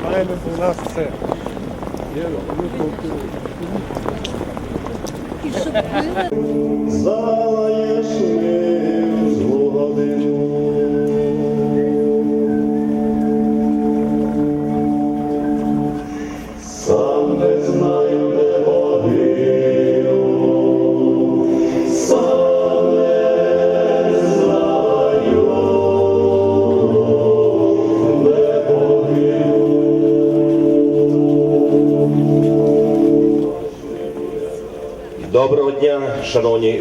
Знаємо, у нас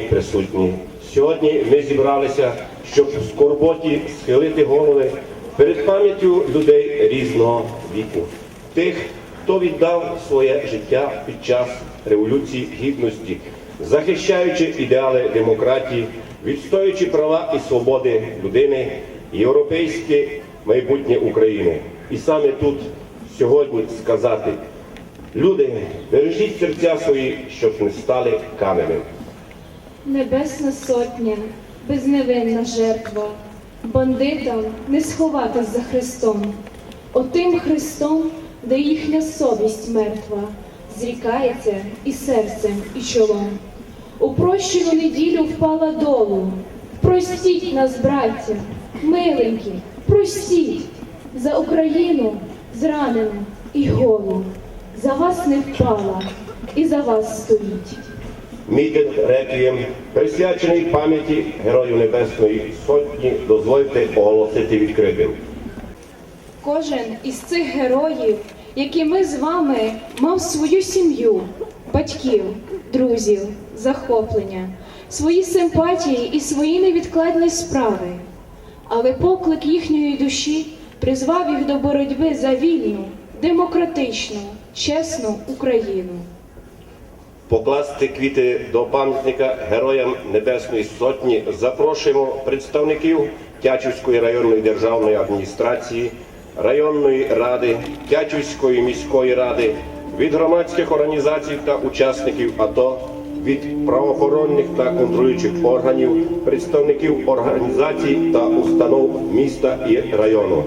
присутні. Сьогодні ми зібралися, щоб в скорботі схилити голови перед пам'яттю людей різного віку, тих, хто віддав своє життя під час революції гідності, захищаючи ідеали демократії, відстоюючи права і свободи людини, європейське майбутнє України. І саме тут сьогодні сказати. Люди, бережіть серця свої, щоб не стали каменем. Небесна сотня, безневинна жертва, бандитам не сховатись за Христом, отим Христом, де їхня совість мертва, зрікається і серцем, і чолом. У прощену неділю впала долу. Простіть нас, браття, миленькі, простіть за Україну зранену і голу. За вас не впала і за вас стоїть. Мітинг реквієм, присвячений пам'яті Героїв Небесної Сотні, дозвольте оголосити відкритим. Кожен із цих героїв, які ми з вами, мав свою сім'ю, батьків, друзів, захоплення, свої симпатії і свої невідкладні справи. Але поклик їхньої душі призвав їх до боротьби за вільну, демократичну, чесну Україну. Покласти квіти до пам'ятника Героям Небесної Сотні запрошуємо представників Тячівської районної державної адміністрації, районної ради, Тячівської міської ради, від громадських організацій та учасників АТО, від правоохоронних та контролюючих органів, представників організацій та установ міста і району.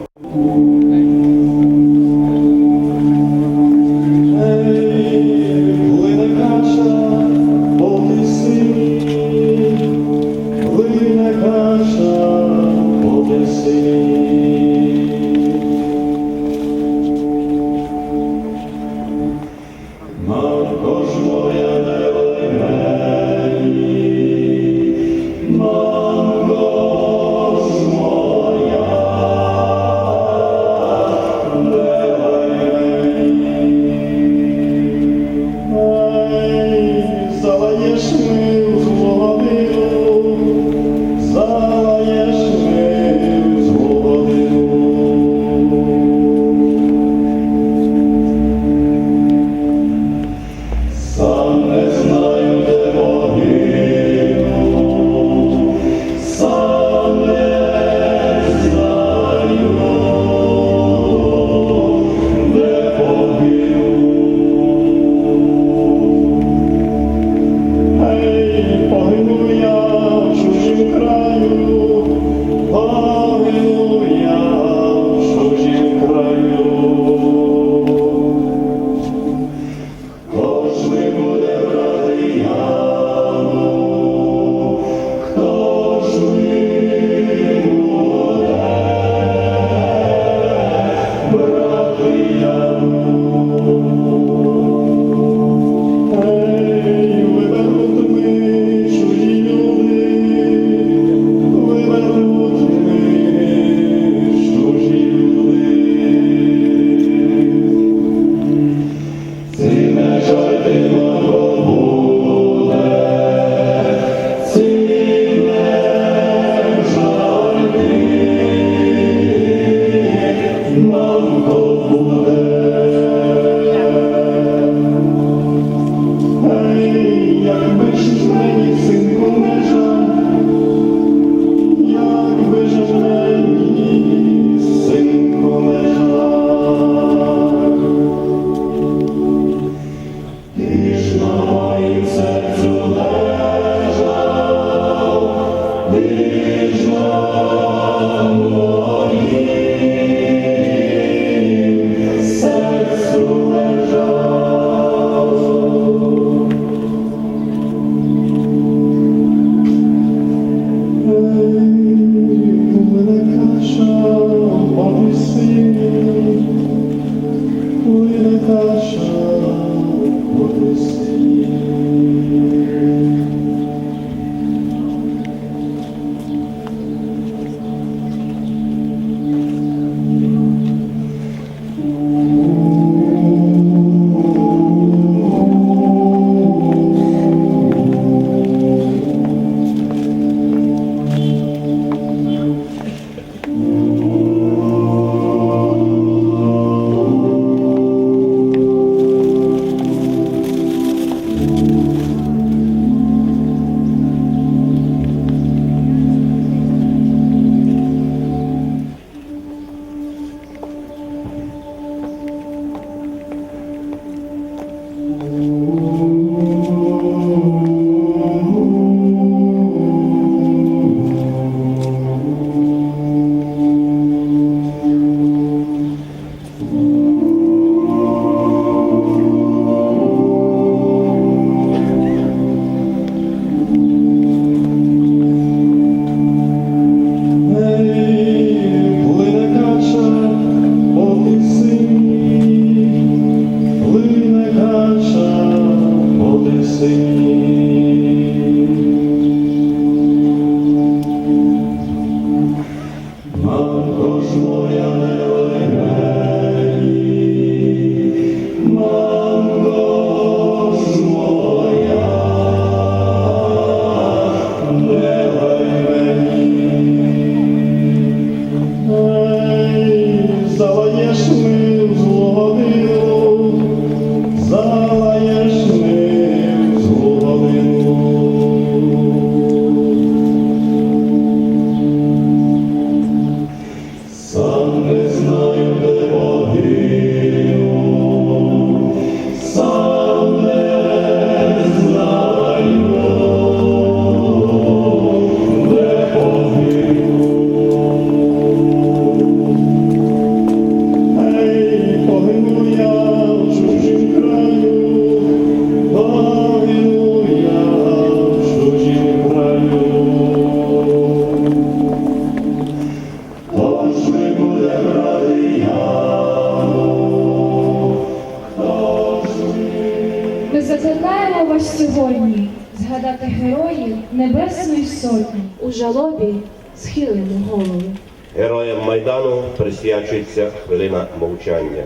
Героям Майдану присвячується хвилина мовчання.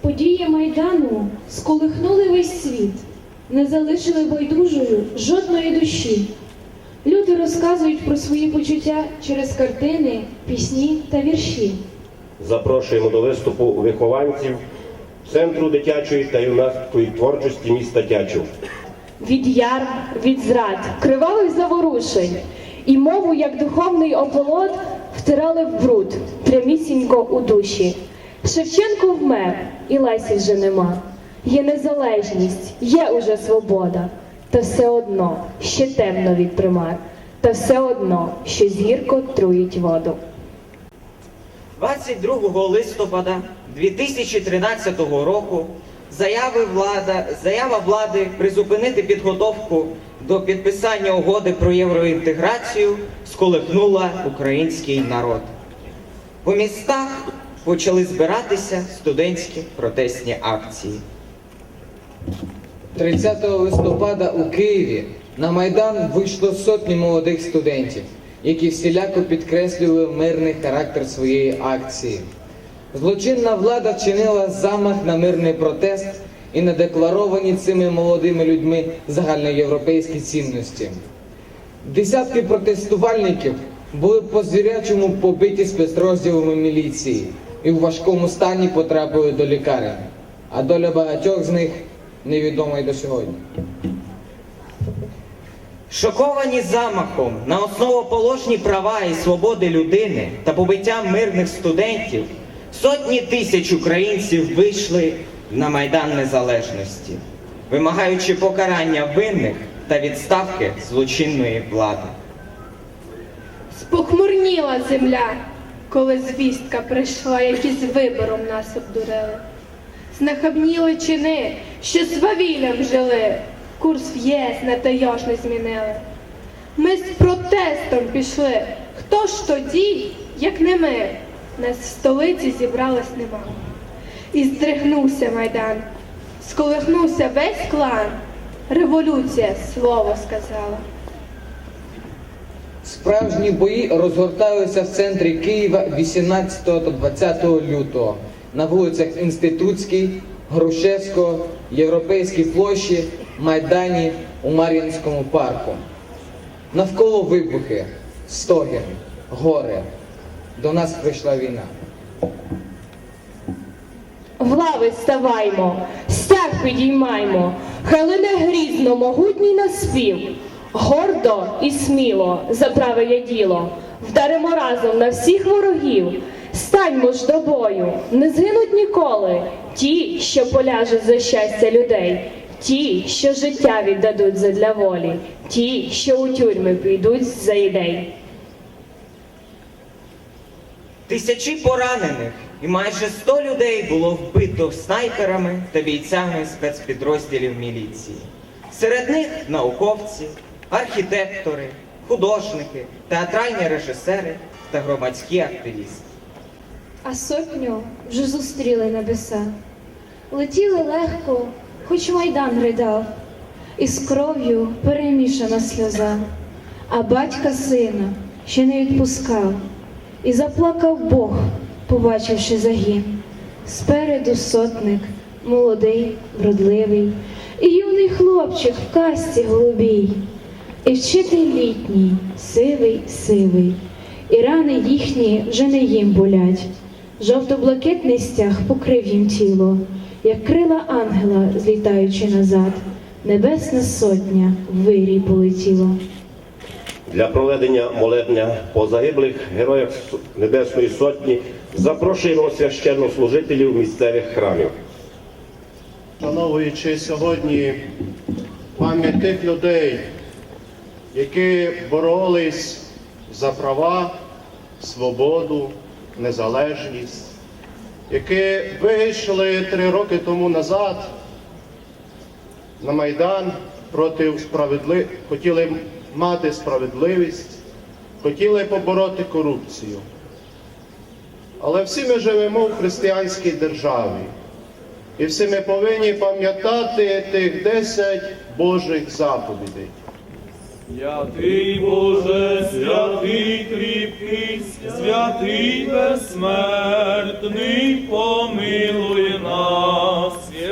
Події Майдану сколихнули весь світ, не залишили байдужою жодної душі. Люди розказують про свої почуття через картини, пісні та вірші. Запрошуємо до виступу вихованців Центру дитячої та юнацької творчості міста Тячів. Від яр, від зрад, кривавих заворушень, і мову, як духовний ополот, втирали в бруд, прямісінько у душі. Шевченко вмер, і Лесі вже нема. Є незалежність, є уже свобода, та все одно ще темно від примар, та все одно щось гірко труїть воду. 22 листопада 2013 року заяви влада, заява влади призупинити підготовку до підписання угоди про євроінтеграцію сколихнула український народ. По містах почали збиратися студентські протестні акції. 30 листопада у Києві на Майдан вийшло сотні молодих студентів, які всіляко підкреслювали мирний характер своєї акції. Злочинна влада вчинила замах на мирний протест і на декларовані цими молодими людьми загальноєвропейські цінності. Десятки протестувальників були по звірячому побиті спецрозділами міліції і в важкому стані потрапили до лікарень, а доля багатьох з них невідома й до сьогодні. Шоковані замахом на основоположні права і свободи людини та побиттям мирних студентів, сотні тисяч українців вийшли на Майдан Незалежності, вимагаючи покарання винних та відставки злочинної влади. Спохмурніла земля, коли звістка прийшла, які з вибором нас обдурили. Знахабніли чини, що свавіллям жили, курс в ЄС на таєшний змінили. Ми з протестом пішли. Хто ж тоді, як не ми? Нас в столиці зібралось немало. І здригнувся майдан, сколихнувся весь клан. Революція слово сказала. Справжні бої розгорталися в центрі Києва 18 та 20 лютого на вулицях Інститутській, Грушевського, Європейській площі, Майдані у Мар'їнському парку. Навколо вибухи, стогін, горе. До нас прийшла війна. В лави ставаймо, стяг підіймаймо, хай грізно могутній наспів, гордо і сміло за праве є діло, вдаримо разом на всіх ворогів, станьмо ж до бою, не згинуть ніколи ті, що поляжуть за щастя людей, ті, що життя віддадуть задля волі, ті, що у тюрми підуть за ідей. Тисячі поранених і майже 100 людей було вбито снайперами та бійцями спецпідрозділів міліції. Серед них науковці, архітектори, художники, театральні режисери та громадські активісти. А сотню вже зустріли небеса. Летіли легко, хоч майдан ридав, і з кров'ю перемішана сльоза, а батька сина ще не відпускав, і заплакав Бог, побачивши загін. Спереду сотник, молодий, вродливий, і юний хлопчик в касті голубій, і вчитель літній, сивий, сивий, і рани їхні вже не їм болять. Жовто-блакитний стяг покрив їм тіло, як крила ангела, злітаючи назад, небесна сотня в вирій полетіло. Для проведення молебня по загиблих героях Небесної Сотні запрошуємо священнослужителів місцевих храмів. Вшановуючи сьогодні пам'ять тих людей, які боролись за права, свободу, незалежність, які вийшли три роки тому назад на Майдан проти справедли... хотіли мати справедливість, хотіли побороти корупцію. Але всі ми живемо в християнській державі. І всі ми повинні пам'ятати тих 10 Божих заповідей. Святий Боже, святий кріпкий, святий безсмертний, помилуй нас.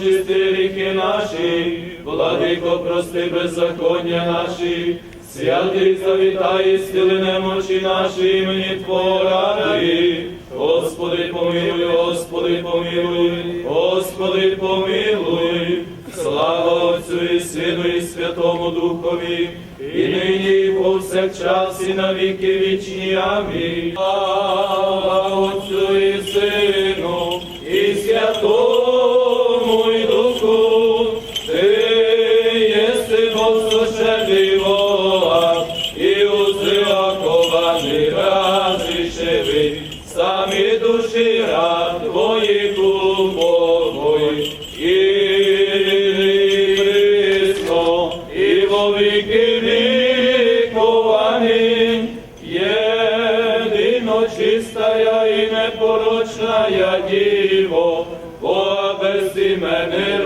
очисти гріхи наші, владико, прости беззаконня наші, святий завітай, стіли немочі наші, імені Твого. Господи, помилуй, Господи, помилуй, Господи, помилуй. Слава Отцю і Сину і Святому Духові, і нині, і повсякчас, і на віки вічні. Амінь. Слава Отцю і Сину, Святому і Духу, Ти єси Богослужений Бога, і узивакований разі живий, самі душі рад Твої кумової, і во віки. Амінь. Єдино чистая непорочная Діво, бо без імени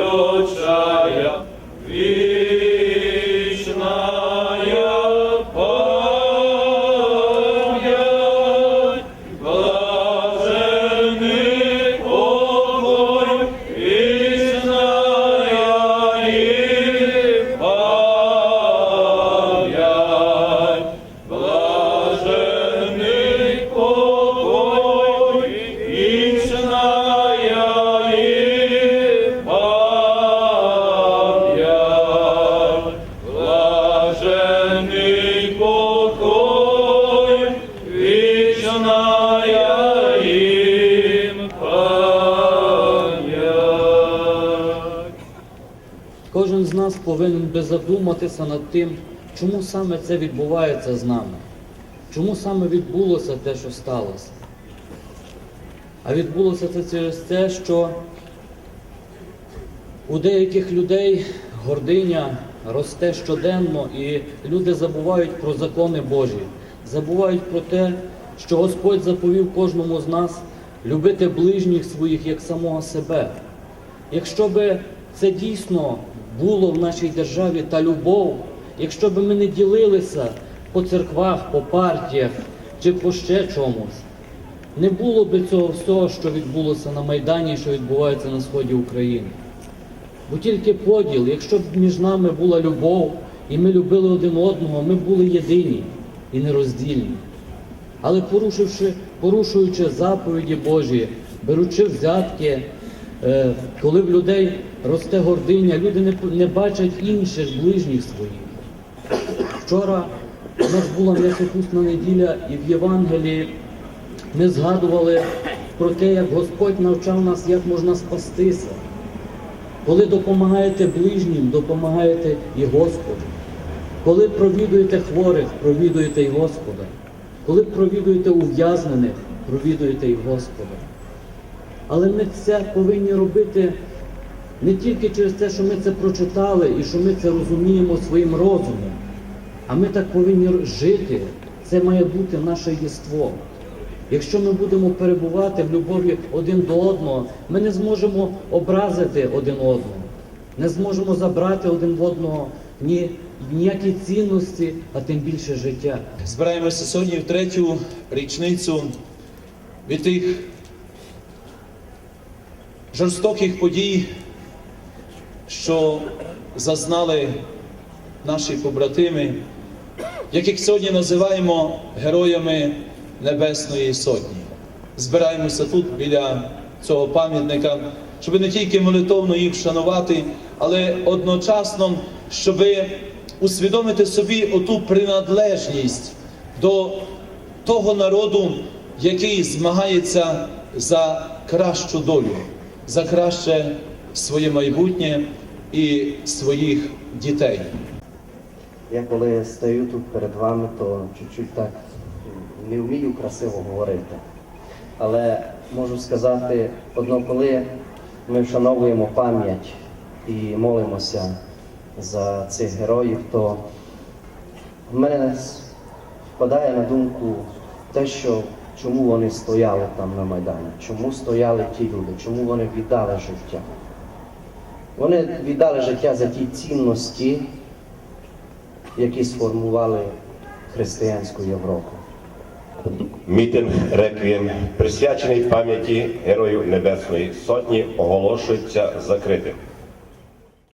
задуматися над тим, чому саме це відбувається з нами, чому саме відбулося те, що сталося. А відбулося це через те, що у деяких людей гординя росте щоденно, і люди забувають про закони Божі, забувають про те, що Господь заповів кожному з нас любити ближніх своїх як самого себе. Якщо би це дійсно було в нашій державі та любов, якщо би ми не ділилися по церквах, по партіях чи по ще чомусь, не було би цього всього, що відбулося на Майдані, що відбувається на сході України. Бо тільки поділ, якщо б між нами була любов, і ми любили один одного, ми були єдині і нероздільні. Але порушивши, порушуючи заповіді Божі, беручи взятки, коли в людей росте гординя, люди не, не бачать інших ближніх своїх. Вчора у нас була м'ясопусна неділя, і в Євангелії ми згадували про те, як Господь навчав нас, як можна спастися. Коли допомагаєте ближнім, допомагаєте і Господу. Коли провідуєте хворих, провідуєте і Господа. Коли провідуєте ув'язнених, провідуєте і Господа. Але ми це повинні робити не тільки через те, що ми це прочитали і що ми це розуміємо своїм розумом, а ми так повинні жити. Це має бути наше єство. Якщо ми будемо перебувати в любові один до одного, ми не зможемо образити один одного, не зможемо забрати один в одного ні ніякі цінності, а тим більше життя. Збираємося сьогодні в третю річницю від тих жорстоких подій, що зазнали наші побратими, яких сьогодні називаємо героями Небесної Сотні. Збираємося тут біля цього пам'ятника, щоб не тільки молитовно їх вшанувати, але одночасно, щоб усвідомити собі оту приналежність до того народу, який змагається за кращу долю, за краще своє майбутнє і своїх дітей. Я коли стою тут перед вами, то чуть-чуть так не вмію красиво говорити. Але можу сказати, одно, коли ми вшановуємо пам'ять і молимося за цих героїв, то в мене впадає на думку те, що чому вони стояли там на Майдані, чому стояли ті люди, чому вони віддали життя. Вони віддали життя за ті цінності, які сформували християнську Європу. Мітинг реквієм, присвячений пам'яті Героїв Небесної Сотні, оголошується закритим.